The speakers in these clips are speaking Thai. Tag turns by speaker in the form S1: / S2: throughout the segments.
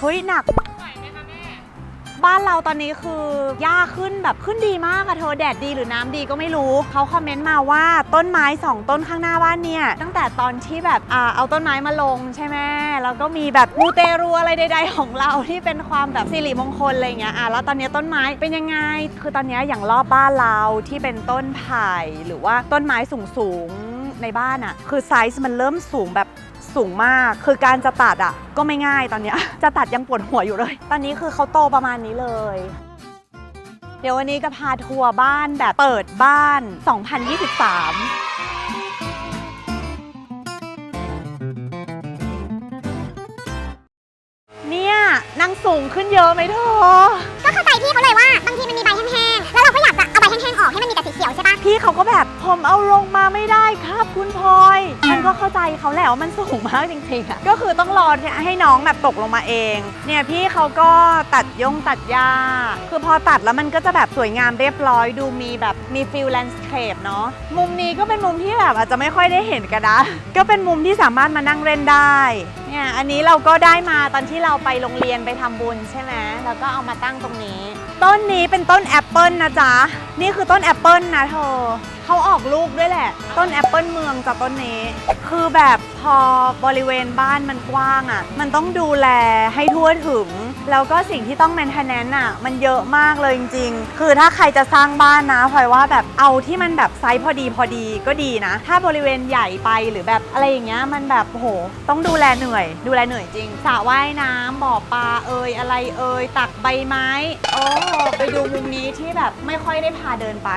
S1: เฮ้ยหนักบ้านเราตอนนี้คือหญ้าขึ้นแบบขึ้นดีมากอะเธอแดดดีหรือน้ำดีก็ไม่รู้ เขาคอมเมนต์มาว่าต้นไม้ 2 ต้นข้างหน้าบ้านเนี่ย ตั้งแต่ตอนที่แบบอ่าเอาต้นไม้มาลงใช่ไหมแล้วก็มีแบบมูเตรูอะไรใด ๆ ของเราที่เป็นความแบบสิริมงคลอะไรอย่างเงี้ยอะแล้วตอนนี้ต้นไม้เป็นยังไง คือตอนนี้อย่างรอบบ้านเราที่เป็นต้นไผ่หรือว่าต้นไม้สูงๆ ในบ้านอะคือไซส์มันเริ่มสูงแบบสูงมาก คือการจะตัดอะก็ไม่ง่ายตอนเนี้ย จะตัดยังปวดหัวอยู่เลย ตอนนี้คือเขาโตประมาณนี้เลย เดี๋ยววันนี้ก็พาทัวร์บ้านแบบเปิดบ้าน 2023เนี่ยนั่งสูงขึ้นเยอะไหมเธอ
S2: ก็เข้าใจพี่เขาเลยว่า บางทีมันมี ก็แบ
S1: บผมเอาลงมาไม่ได้ครับคุณพลอยฉันก็เข้าใจเขาแหละว่ามันสูงมากจริงๆอะก็คือต้องรอให้น้องแบบตกลงมาเอง เนี่ยพี่เขาก็ตัดยงตัดหญ้า คือพอตัดแล้วมันก็จะแบบสวยงามเรียบร้อยดูมีแบบมีฟิลแลนด์สเคปเนาะมุมนี้ก็เป็นมุมที่แบบอาจจะไม่ค่อยได้เห็นกันนะก็เป็นมุมที่สามารถมานั่งเล่นได้เนี่ยอันนี้เราก็ได้มาตอนที่เราไปโรงเรียนไปทำบุญใช่ไหมแล้วก็เอามาตั้งตรงนี้ ต้นนี้เป็นต้นแอปเปิลนะจ๊ะ นี่คือต้นแอปเปิลนะเธอเขาออกลูกด้วยแหละ ต้นแอปเปิลเมืองจากต้นนี้ คือแบบพอบริเวณบ้านมันกว้างอะ่ะ มันต้องดูแลให้ทั่วถึง แล้วก็สิ่งที่ต้องแมนเทนแนนอะมันเยอะมากเลยจริงๆ คือถ้าใครจะสร้างบ้านนะพลอยว่าแบบเอาที่มันแบบไซส์พอดีพอดีก็ดีนะ ถ้าบริเวณใหญ่ไปหรือแบบอะไรอย่างเงี้ยมันแบบโหต้องดูแลเหนื่อย ดูแลเหนื่อยจริงสระว่ายน้ำบ่อปลาเอ่ยอะไรเอ่ยตักใบไม้โอ้ไปดูมุมนี้ที่แบบไม่ค่อยได้พาเดินไป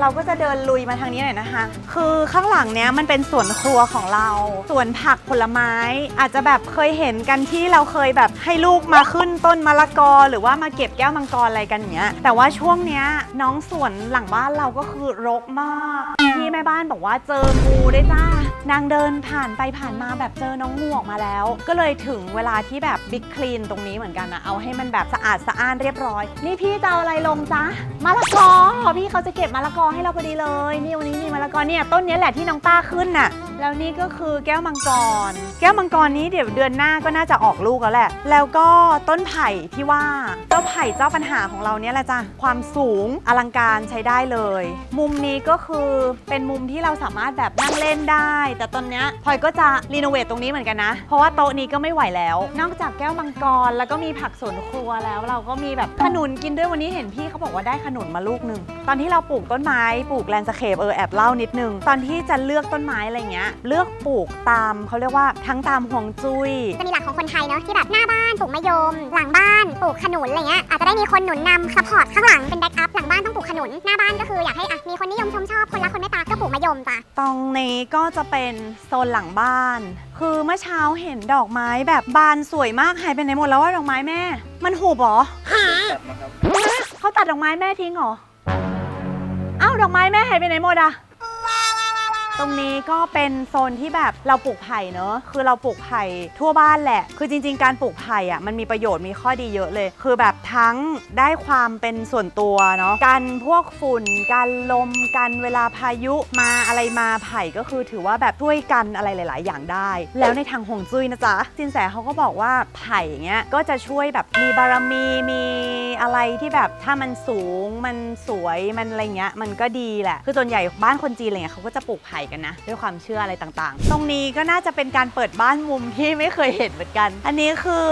S1: เราก็จะเดินลุยมาทางนี้หน่อยนะคะ คือข้างหลังเนี้ยมันเป็นสวนครัวของเรา สวนผักผลไม้ อาจจะแบบเคยเห็นกันที่เราเคยแบบให้ลูกมาขึ้นต้นมะละกอ หรือว่ามาเก็บแก้วมังกรอะไรกันเนี้ย แต่ว่าช่วงเนี้ยน้องสวนหลังบ้านเราก็คือรกมาก ที่แม่บ้านบอกว่าเจองูได้วยจ้า นางเดินผ่านไปผ่านมาแบบเจอน้องงูออกมาแล้ว ก็เลยถึงเวลาที่แบบบิ๊กคลีนตรงนี้เหมือนกันนะเอาให้มันแบบสะอาดสะอ้านเรียบร้อย นี่พี่จะเอาอะไรลงจ๊ะมะละกอพี่เขาจะเก็บมะละกอให้เราพอดีเลยนี่วันนี้มีมะละกอเนี่ยต้นนี้แหละที่น้องต้าขึ้นน่ะแล้วนี่ก็คือแก้วมังกร แก้วมังกรนี้เดี๋ยวเดือนหน้าก็น่าจะออกลูกแล้วแหละ แล้วก็ต้นไผ่ที่ว่าเจ้าไผ่เจ้าปัญหาของเราเนี่ยแหละจ้ะความสูงอลังการใช้ได้เลย มุมนี้ก็คือเป็นมุมที่เราสามารถแบบนั่งเล่นได้ แต่ตอนเนี้ยพลอยก็จะรีโนเวทตรงนี้เหมือนกันนะ เพราะว่าโต๊ะนี้ก็ไม่ไหวแล้ว นอกจากแก้วมังกรแล้วก็มีผักสวนครัวแล้วเราก็มีแบบขนุนกินด้วยวันนี้เห็นพี่เขาบอกว่าได้ขนุนมาลูกหนึ่งตอนที่เราปลูกต้นไม้ปลูกแลนด์สเคปเออแอบเล่านิดนึงตอนที่จะเลือกต้นไม้อะไรเงี้ยเลือกปลูกตามเขาเรียกว่าทั้งตามห่วงจุ้ย
S2: จะมีหลักของคนไทยเนาะที่แบบหน้าบ้านปลูกมะยม หลังบ้านปลูกขนุนอะไรเงี้ยอาจจะได้มีคนหนุนนำซัพพอร์ตข้างหลังเป็นแบ็กอัพหลังบ้านต้องปลูกขนุนหน้าบ้านก็คืออยากให้อะมีคนนิยมชมชอบคนรักคนเมตตาก็ปลูกมะยมจ้ะ
S1: ตรงนี้ก็จะเป็นโซนหลังบ้าน คือเมื่อเช้าเห็นดอกไม้แบบบานสวยมากหายไปไหนหมดแล้วว่าดอกไม้แม่ มันหูบเหรอเขาตัดดอกไม้แม่ทิ้งเหรอเอ้าดอกไม้แม่หายไปไหนหมดอะ ตรงนี้ก็เป็นโซนที่แบบเราปลูกไผ่เนอะคือเราปลูกไผ่ทั่วบ้านแหละ คือจริง ๆ การปลูกไผ่อะมันมีประโยชน์มีข้อดีเยอะเลย คือแบบทั้งได้ความเป็นส่วนตัวเนาะกันพวกฝุ่นกันลมกันเวลาพายุมาอะไรมาไผ่ก็คือถือว่าแบบช่วยกันอะไรหลาย ๆ อย่างได้ แล้วในทางฮวงจุ้ยนะจ๊ะสินแสเขาก็บอกว่าไผ่อย่างเงี้ยก็จะช่วยแบบมีบารมีมีอะไรที่แบบถ้ามันสูงมันสวยมันอะไรเงี้ยมันก็ดีแหละคือส่วนใหญ่บ้านคนจีนอะไรเงี้ยเขาก็จะปลูกไผ่กันนะ ด้วยความเชื่ออะไรต่างๆ ตรงนี้ก็น่าจะเป็นการเปิดบ้านมุมที่ไม่เคยเห็นเหมือนกัน อันนี้คือ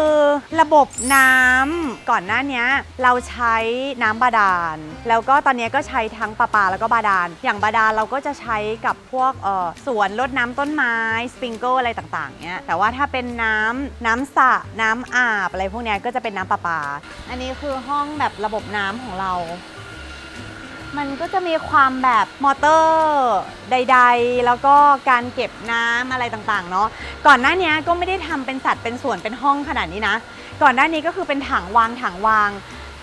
S1: ระบบน้ำก่อนหน้านี้เราใช้น้ำบาดาล แล้วก็ตอนนี้ก็ใช้ทั้งประปาแล้วก็บาดาล อย่างบาดาลเราก็จะใช้กับพวกเออสวนรดน้ำต้นไม้สปริงเกิลอะไรต่างๆเนี้ยแต่ว่าถ้าเป็นน้ำน้ำสระน้ำอาบอะไรพวกนี้ก็จะเป็นน้ำประปา อันนี้คือห้องแบบระบบน้ำของเรา มันก็จะมีความแบบมอเตอร์ใด ๆ แล้วก็การเก็บน้ำอะไรต่างๆ เนาะก่อนหน้านี้ก็ไม่ได้ทำเป็นสัดเป็นส่วนเป็นห้องขนาดนี้นะ ก่อนหน้านี้ก็คือเป็นถังวางถังวาง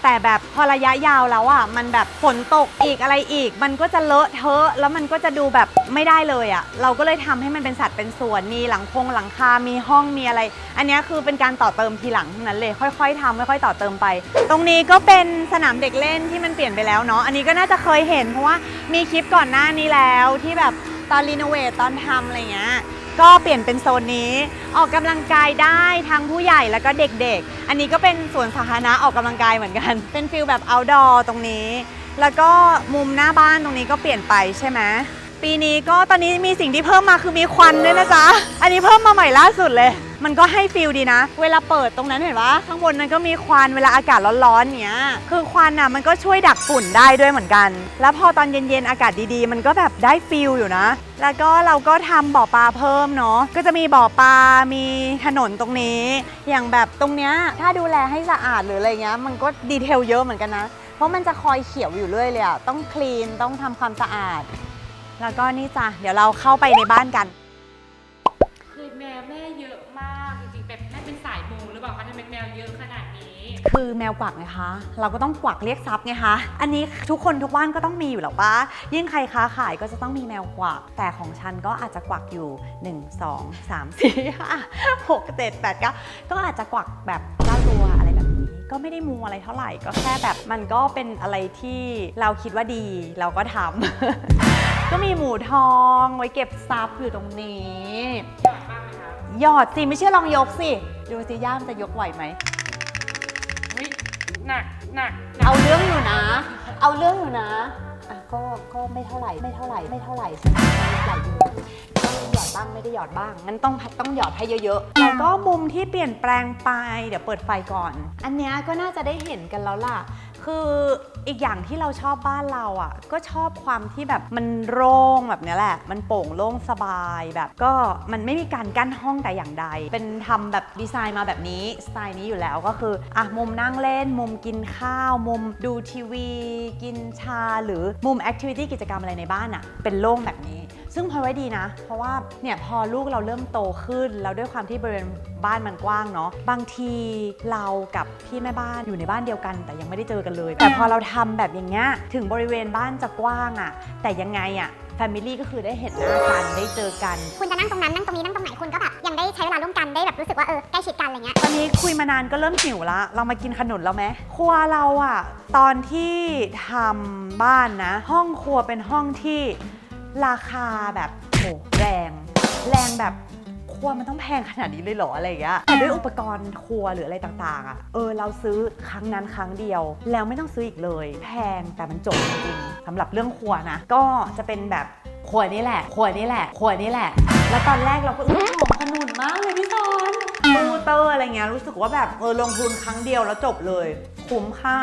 S1: แต่แบบพอระยะยาวแล้วอะมันแบบฝนตกอีกอะไรอีก มันก็จะเลอะเทอะแล้วมันก็จะดูแบบไม่ได้เลยอะเราก็เลยทำให้มันเป็นสัดเป็นส่วนมีหลังคงหลังคา มีห้องมีอะไร อันนี้คือเป็นการต่อเติมทีหลังทั้งนั้นเลยค่อยๆทำค่อยๆต่อเติมไป ตรงนี้ก็เป็นสนามเด็กเล่นที่มันเปลี่ยนไปแล้วเนาะอันนี้ก็น่าจะเคยเห็นเพราะว่ามีคลิปก่อนหน้านี้แล้วที่แบบตอนรีโนเวทตอนทำอะไรเงี้ย ก็เปลี่ยนเป็นโซนนี้ ออกกำลังกายได้ทั้งผู้ใหญ่แล้วก็เด็กๆ อันนี้ก็เป็นสวนสาธารณะออกกำลังกายเหมือนกัน เป็นฟิลแบบ outdoor ตรงนี้ แล้วก็มุมหน้าบ้านตรงนี้ก็เปลี่ยนไปใช่ไหมปีนี้ก็ตอนนี้มีสิ่งที่เพิ่มมาคือมีควันด้วยนะจ๊ะ อันนี้เพิ่มมาใหม่ล่าสุดเลย มันก็ให้ฟิลดีนะ เวลาเปิดตรงนั้นเห็นปะข้างบนนั้นก็มีควันเวลาอากาศร้อนๆเนี้ย คือควันอะมันก็ช่วยดักฝุ่นได้ด้วยเหมือนกัน แล้วพอตอนเย็นๆอากาศดีๆ มันก็แบบได้ฟิลอยู่นะ แล้วก็เราก็ทำบ่อปลาเพิ่มเนาะ ก็จะมีบ่อปลา มีถนนตรงนี้ อย่างแบบตรงเนี้ยถ้าดูแลให้สะอาดหรืออะไรเงี้ย มันก็ดีเทลเยอะเหมือนกันนะ เพราะมันจะคอยเขียวอยู่เรื่อยเลยอะต้องคลีน ต้องทำความสะอาด แล้วก็นี่จ้ะ เดี๋ยวเราเข้าไปในบ้านกัน
S3: คือแมวแม่เยอะ คือ
S1: แมวกวักไงคะ เราก็ต้องกวักเรียกทรัพย์ไงคะ อันนี้ทุกคนทุกบ้านก็ต้องมีอยู่แล้วปะยิ่งใครค้าขายก็จะต้องมีแมวกวัก แต่ของฉันก็อาจจะกวักอยู่ 1 2 3 4 5 6 7 8 9 ก็อาจจะกวักแบบ9ตัวอะไรแบบนี้ ก็ไม่ได้มูอะไรเท่าไหร่ ก็แค่แบบมันก็เป็นอะไรที่เราคิดว่าดีเราก็ทำ ก็มีหมูทองไว้เก็บทรัพย์อยู่ตรงนี้
S3: หยอดบ้างไหมคะ
S1: หยอดสิไม่เชื่อลองยกสิ ดูสิย่ามจะยกไหวไหม
S3: หนักหนัก
S1: เอาเรื่องอยู่นะ เอาเรื่องอยู่นะอะก็ก็ไม่เท่าไหร่ไม่เท่าไหร่ไม่เท่าไหร่ใช่ไหมใหญ่อยู่ต้องหยอดบ้างไม่ได้หยอดบ้างงั้นต้องต้องหยอดให้เยอะๆแล้วก็มุมที่เปลี่ยนแปลงไป เดี๋ยวเปิดไฟก่อน อันเนี้ยก็น่าจะได้เห็นกันแล้วล่ะ คืออีกอย่างที่เราชอบบ้านเราอะ ก็ชอบความที่แบบมันโล่งแบบนี้แหละ มันโปร่งโล่งสบายแบบก็มันไม่มีการกั้นห้องแต่อย่างใด เป็นทำแบบดีไซน์มาแบบนี้สไตล์นี้อยู่แล้วก็คืออะมุมนั่งเล่น มุมกินข้าว มุมดูทีวี กินชาหรือมุมแอคทิวิตี้กิจกรรมอะไรในบ้านอะเป็นโล่งแบบนี้ ซึ่งพลอยไว้ดีนะ เพราะว่าเนี่ยพอลูกเราเริ่มโตขึ้น แล้วด้วยความที่บริเวณบ้านมันกว้างเนาะบางทีเรากับพี่แม่บ้านอยู่ในบ้านเดียวกัน แต่ยังไม่ได้เจอกันเลย แต่พอเราทำแบบอย่างเงี้ยถึงบริเวณบ้านจะกว้างอะ่ะแต่ยังไงอะ่ะแฟมิลี่ก็คือได้เห็นหน้ากันได้เจอกัน
S2: คุณจะนั่งตรงนั้นนั่งตรงนี้นั่งตรงไหนคุณก็แบบยังได้ใช้เวลาร่วมกันได้แบบรู้สึกว่าเออใกล้ชิดกันอะไรเงี้ย
S1: ตอนนี้คุยมานานก็เริ่มหิวละเรามากินขนุนแล้วไหมครัวเราอะตอนที่ทำบ้านนะ ห้องครัวเป็นห้องที่ ราคาแบบโหแรง แรงแบบครัวมันต้องแพงขนาดนี้เลยเหรออะไรอย่างเงี้ยแต่ด้วยอุปกรณ์ครัวหรืออะไรต่างๆอะเออเราซื้อครั้งนั้นครั้งเดียว แล้วไม่ต้องซื้ออีกเลย แพงแต่มันจบจริงสำหรับเรื่องครัวนะ ก็จะเป็นแบบครัวนี่แหละครัวนี่แหละครัวนี่แหละ แล้วตอนแรกเราก็อุ้ยหอมขนุนมากเลยพี่ซอนตูเตอร์อะไรเงี้ยรู้สึกว่าแบบเออลงทุนครั้งเดียวแล้วจบเลย คุ้มค่า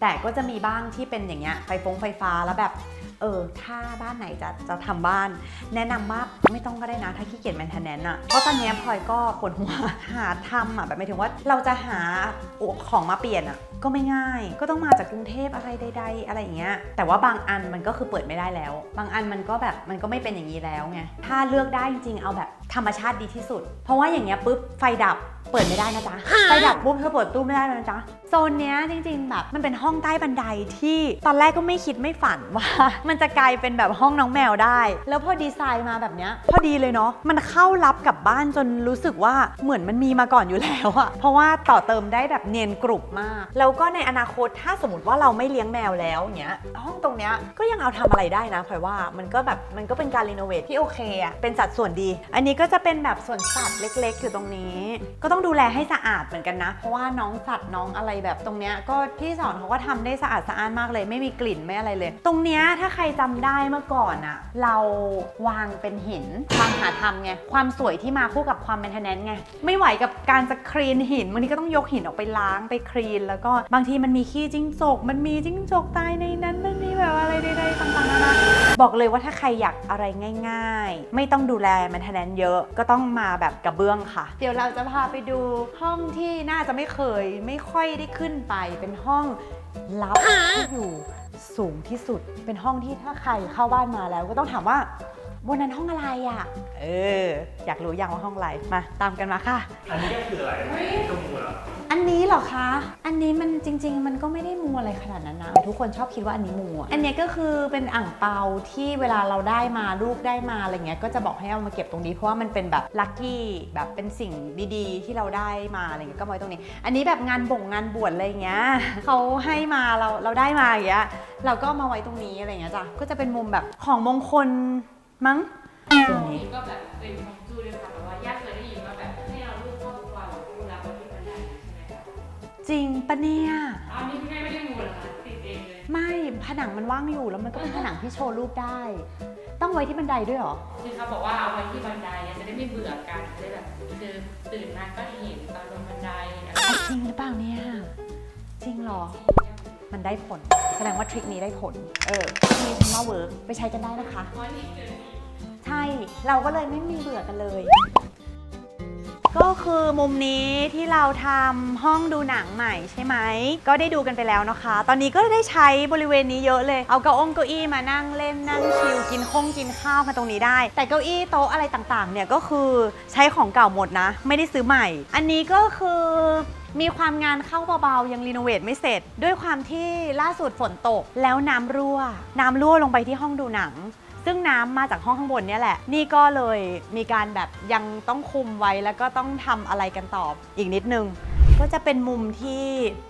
S1: แต่ก็จะมีบ้างที่เป็นอย่างเงี้ยไฟฟงไฟฟ้าแล้วแบบ เออถ้าบ้านไหนจะจะทำบ้าน แนะนำว่าไม่ต้องก็ได้นะถ้าขี้เกียจแมนเทนแนนอะเพราะตอนนี้พลอยก็ปวดหัวหาทำอะแบบหมายถึงว่าเราจะหาของมาเปลี่ยนอะก็ไม่ง่าย ก็ต้องมาจากกรุงเทพอะไรใด ๆ อะไรอย่างเงี้ยแต่ว่าบางอันมันก็คือเปิดไม่ได้แล้ว บางอันมันก็แบบมันก็ไม่เป็นอย่างนี้แล้วไงถ้าเลือกได้จริงๆเอาแบบธรรมชาติดีที่สุด เพราะว่าอย่างเงี้ยปุ๊บไฟดับ เปิดไม่ได้นะจ๊ะไฟดับปุ๊บเธอเปิดตู้ไม่ได้เลยนะจ๊ะโซนเนี้ยจริง ๆ แบบมันเป็นห้องใต้บันไดที่ตอนแรกก็ไม่คิดไม่ฝันว่า มันจะกลายเป็นแบบห้องน้องแมวได้ แล้วพอดีไซน์มาแบบเนี้ยพอดีเลยเนาะมันเข้ารับกับบ้านจนรู้สึกว่าเหมือนมันมีมาก่อนอยู่แล้วอะเพราะว่าต่อเติมได้แบบเนียนกรุบมาก แล้วก็ในอนาคตถ้าสมมติว่าเราไม่เลี้ยงแมวแล้วเนี้ยห้องตรงเนี้ยก็ยังเอาทำอะไรได้นะพลอยว่ามันก็แบบมันก็เป็นการรีโนเวทที่โอเคอะเป็นสัดส่วนดี อันนี้ก็จะเป็นแบบส่วนสัตว์เล็ก ๆ อยู่ตรงนี้ก็ต้ององดูแลให้สะอาดเหมือนกันนะ เพราะว่าน้องสัตว์น้องอะไรแบบตรงเนี้ยก็พี่สอนเขาก็ทำได้สะอาดสะอ้านมากเลย ไม่มีกลิ่นไม่อะไรเลย ตรงเนี้ยถ้าใครจำได้เมื่อก่อนอะเราวางเป็นหินความหาทำไงความสวยที่มาคู่กับความเป็นทนแนนไงไม่ไหวกับการจะคลีนหินบางทีก็ต้องยกหินออกไปล้างไปคลีน แล้วก็บางทีมันมีขี้จิ้งจก มันมีจิ้งจกตายในนั้นมันมีแบบอะไรใดๆต่างๆนานาบอกเลยว่าถ้าใครอยากอะไรง่าย ๆ ไม่ต้องดูแลมันทนแนนเยอะก็ต้องมาแบบกระเบื้องค่ะ เดี๋ยวเราจะพาไปดูห้องที่น่าจะไม่เคยไม่ค่อยได้ขึ้นไป เป็นห้องลับที่อยู่สูงที่สุด เป็นห้องที่ถ้าใครเข้าบ้านมาแล้ว ก็ต้องถามว่าบนนั้นห้องอะไรอะ เออ อยากรู้ยังว่าห้องอะไร มาตามกันมาค่ะ
S4: อันนี้ก็คืออะไรตัวมูเหรอ
S1: อันนี้เหรอคะ อันนี้มันจริง ๆ มันก็ไม่ได้มูอะไรขนาดนั้นนะ ทุกคนชอบคิดว่าอันนี้มูอะอันเนี้ยก็คือเป็นอ่างเปาที่เวลาเราได้มาลูกได้มาอะไรเงี้ย ก็จะบอกให้เอามาเก็บตรงนี้เพราะว่ามันเป็นแบบลัคกี้แบบเป็นสิ่งดีๆ ที่เราได้มาอะไรเงี้ยก็ไว้ตรงนี้ อันนี้แบบงานบ่งงานบวชอะไรเงี้ยเขาให้มาเราเราได้มาอย่างเงี้ยเราก็มาไว้ตรงนี้อะไรเงี้ยจ้ะก็จะเป็นมุมแบบของมงคลมั้งตรงนี้
S3: ก็แบบเป็น จูด้วยค่ะ
S1: จริงปะเนี่ย
S3: อันนี้พี่แม่ไม่ได้มูเหรอคะติดเองเลย
S1: ไม่ผนังมันว่างอยู่แล้วมันก็เป็นผนังที่โชว์รูปได้ ต้องไว้ที่บันไดด้วยเหรอ
S3: คือเขาบอกว่าเอาไว้ที่บันไดอะจะได้ไม่เบื่อกันจะได้แบบเดินตื่นมาก็เห็นตอนลงบันไดอะไร
S1: จริงหรือเปล่าเนี่ย จริงเหรอ มันได้ผล แสดงว่าทริคนี้ได้ผล เออมีฉันว่าเวิร์กไปใช้กันได้นะคะ
S3: เพราะนี่คือ
S1: ใช่ เราก็เลยไม่มีเบื่อกันเลย ก็คือมุมนี้ที่เราทำห้องดูหนังใหม่ใช่ไหม ก็ได้ดูกันไปแล้วนะคะ ตอนนี้ก็ได้ใช้บริเวณนี้เยอะเลย เอาเก้าองเก้าอี้มานั่งเล่นนั่งชิลกินข้องกินข้าวมาตรงนี้ได้ แต่เก้าอี้โต๊ะอะไรต่างๆ เนี่ยก็คือใช้ของเก่าหมดนะ ไม่ได้ซื้อใหม่ อันนี้ก็คือมีความงานเข้าเบาๆ ยังรีโนเวทไม่เสร็จ ด้วยความที่ล่าสุดฝนตกแล้วน้ำรั่ว น้ำรั่วลงไปที่ห้องดูหนัง ซึ่งน้ำมาจากห้องข้างบนเนี่ยแหละ นี่ก็เลยมีการแบบยังต้องคุมไว้แล้วก็ต้องทำอะไรกันต่ออีกนิดนึง ก็จะเป็นมุมที่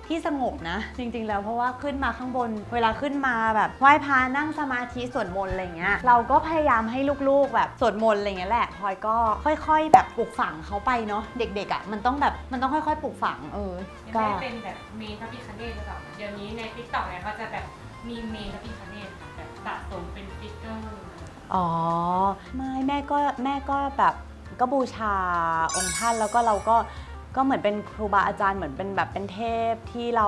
S1: ที่สงบนะ จริงๆแล้วเพราะว่าขึ้นมาข้างบน เวลาขึ้นมาแบบไหว้พระนั่งสมาธิสวดมนต์อะไรเงี้ยเราก็พยายามให้ลูกๆ แบบสวดมนต์อะไรเงี้ยแหละพลอยก็ค่อย ๆ แบบปลูกฝังเขาไปเนาะเด็กๆอะมันต้องแบบมันต้องค่อยๆปลูกฝังเออ
S3: ยัง
S1: ก็
S3: ไม่ได้เป็นแบบเมนพระพิคเนตหรือเปล่าเดี๋ยวนี้ในทิกตอกเนี่ยเขาจะแบบมีเมนพระพิคเนตค่ะะสมเป็นฟิกเกอร์
S1: อ๋อ ไม่แม่ก็แม่ก็แบบก็บูชาองค์ท่านแล้วก็เราก็ก็เหมือนเป็นครูบาอาจารย์เหมือนเป็นแบบเป็นเทพที่เรา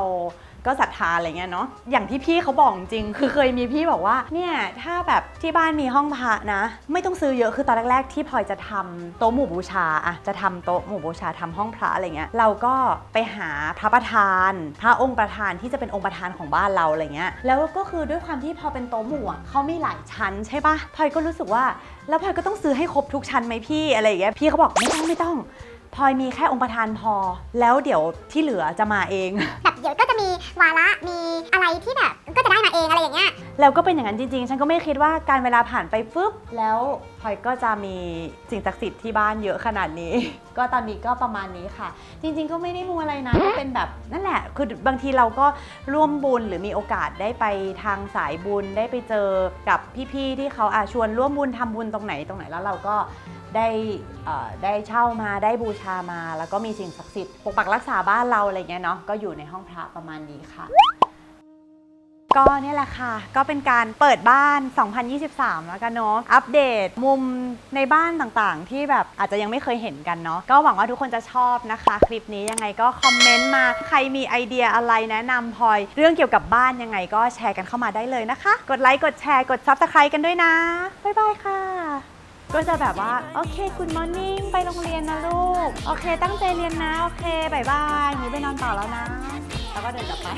S1: ก็ศรัทธาอะไรเงี้ยเนาะอย่างที่พี่เขาบอกจริง คือเคยมีพี่บอกว่าเนี่ยถ้าแบบที่บ้านมีห้องพระนะ ไม่ต้องซื้อเยอะคือตอนแรกๆ ที่พลอยจะทำโต๊ะหมู่บูชาอะจะทำโต๊ะหมู่บูชาทำห้องพระอะไรเงี้ยเราก็ไปหาพระประธาน พระองค์ประธานที่จะเป็นองค์ประธานของบ้านเราอะไรเงี้ยแล้วก็คือด้วยความที่พอเป็นโต๊ะหมู่เขามีหลายชั้นใช่ปะพลอยก็รู้สึกว่าแล้วพลอยก็ต้องซื้อให้ครบทุกชั้นไหมพี่อะไรอย่างเงี้ยพี่เขาบอกไม่ต้องไม่ต้อง พลอยมีแค่องค์ประธานพอ แล้วเดี๋ยวที่เหลือจะมาเอง
S2: แบบเดี๋ยวก็จะมีวาระมีอะไรที่แบบก็จะได้มาเองอะไรอย่างเงี้ย
S1: แล้วก็เป็นอย่างนั้นจริงๆ ฉันก็ไม่คิดว่าการเวลาผ่านไปฟึบแล้วพลอยก็จะมีสิ่งศักดิ์สิทธิ์ที่บ้านเยอะขนาดนี้ ก็ตอนนี้ก็ประมาณนี้ค่ะ จริงๆ ก็ไม่ได้มูอะไรนะก็เป็นแบบนั่นแหละ คือบางทีเราก็ร่วมบุญหรือมีโอกาสได้ไปทางสายบุญได้ไปเจอกับพี่ๆที่เขาอาชวนร่วมบุญทำบุญตรงไหนตรงไหนแล้วเราก็ ได้ได้เช่ามาได้บูชามา แล้วก็มีสิ่งศักดิ์สิทธิ์ปกปักรักษาบ้านเราอะไรเงี้ยเนาะก็อยู่ในห้องพระประมาณนี้ค่ะ ก็เนี่ยแหละค่ะ ก็เป็นการเปิดบ้าน 2023 แล้วกันเนาะอัปเดตมุมในบ้านต่างๆ ที่แบบอาจจะยังไม่เคยเห็นกันเนาะก็หวังว่าทุกคนจะชอบนะคะ คลิปนี้ยังไงก็คอมเมนต์มาใครมีไอเดียอะไรแนะนำพลอย เรื่องเกี่ยวกับบ้านยังไงก็แชร์กันเข้ามาได้เลยนะคะ กดไลค์กดแชร์กด Subscribe กันด้วยนะบ๊ายบายค่ะ ก็จะแบบว่าโอเคคุณมอร์นิ่งไปโรงเรียนนะลูก โอเค ตั้งใจเรียนนะ โอเคบายบายหนูไปนอนต่อแล้วนะ แล้วก็เดินกลับไป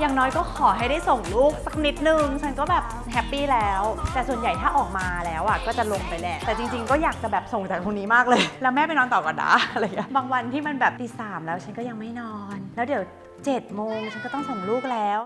S1: อย่างน้อยก็ขอให้ได้ส่งลูกสักนิดนึง ฉันก็แบบแฮปปี้แล้ว แต่ส่วนใหญ่ถ้าออกมาแล้วอะก็จะลงไปแหละ แต่จริงๆ ก็อยากจะแบบส่งจากตรงนี้มากเลย แล้วแม่ไปนอนต่อก่อนนะอะไรอย่างเงี้ยบางวันที่มันแบบตีสามแล้วฉันก็ยังไม่นอน แล้วเดี๋ยว7จ็ดโมงฉันก็ต้องส่งลูกแล้ว